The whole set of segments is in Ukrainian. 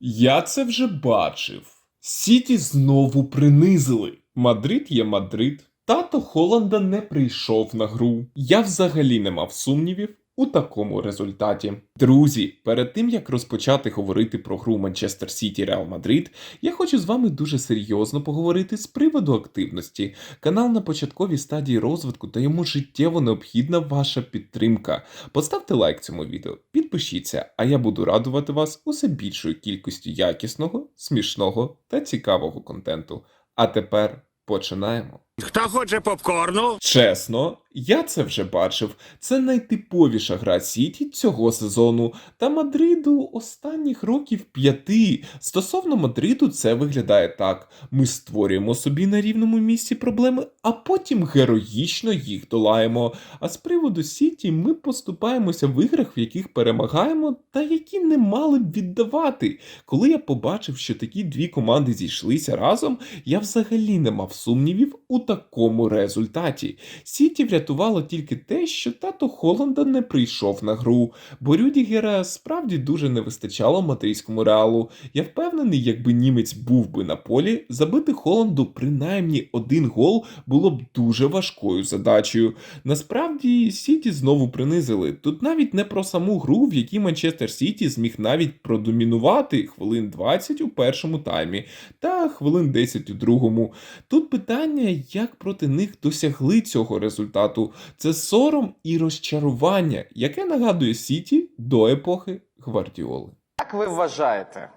Я це вже бачив. Сіті знову принизили. Мадрид є Мадрид. Тато Холланда не прийшов на гру. Я взагалі не мав сумнівів у такому результаті. Друзі, перед тим як розпочати говорити про гру Манчестер Сіті Реал Мадрид, я хочу з вами дуже серйозно поговорити з приводу активності. Канал на початковій стадії розвитку та йому життєво необхідна ваша підтримка. Поставте лайк цьому відео, підпишіться, а я буду радувати вас усе більшою кількістю якісного, смішного та цікавого контенту. А тепер починаємо. Хто хоче попкорну? Чесно, я це вже бачив. Це найтиповіша гра Сіті цього сезону та Мадриду останніх років п'яти. Стосовно Мадриду, це виглядає так: ми створюємо собі на рівному місці проблеми, а потім героїчно їх долаємо. А з приводу Сіті ми поступаємося в іграх, в яких перемагаємо, та які не мали б віддавати. Коли я побачив, що такі дві команди зійшлися разом, я взагалі не мав сумнівів у такому результаті. Сіті врятувало тільки те, що тато Холланда не прийшов на гру, бо Рюдігера справді дуже не вистачало мадридському реалу. Я впевнений, якби німець був би на полі, забити Холланду принаймні один гол було б дуже важкою задачею. Насправді Сіті знову принизили. Тут навіть не про саму гру, в якій Манчестер Сіті зміг навіть продомінувати хвилин 20 у першому таймі та хвилин 10 у другому. Тут питання, як проти них досягли цього результату. Це сором і розчарування, яке нагадує Сіті до епохи Гвардіоли. Як ви вважаєте,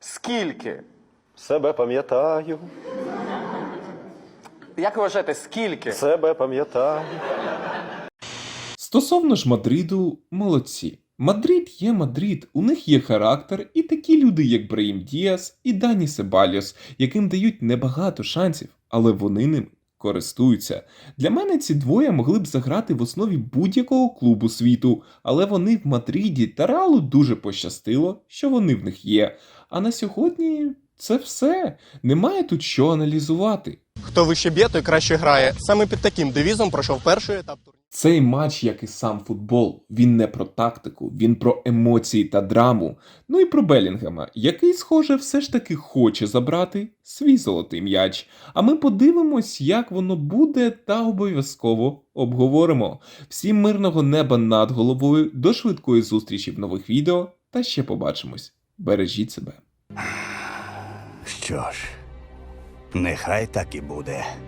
скільки? Себе пам'ятаю, Як ви вважаєте, скільки себе пам'ятаю. Стосовно ж Мадриду, молодці. Мадрид є Мадрид, у них є характер, і такі люди, як Браїм Діас і Дані Себальос, яким дають небагато шансів, але вони ним користуються. Для мене ці двоє могли б заграти в основі будь-якого клубу світу, але вони в Мадриді та Реалу дуже пощастило, що вони в них є. А на сьогодні це все. Немає тут що аналізувати. Хто вище б'є, той краще грає. Саме під таким девізом пройшов перший етап турніру. Цей матч, як і сам футбол, він не про тактику, він про емоції та драму. Ну і про Белінгема, який, схоже, все ж таки хоче забрати свій золотий м'яч. А ми подивимось, як воно буде, та обов'язково обговоримо. Всім мирного неба над головою, до швидкої зустрічі в нових відео, та ще побачимось. Бережіть себе. Що ж, нехай так і буде.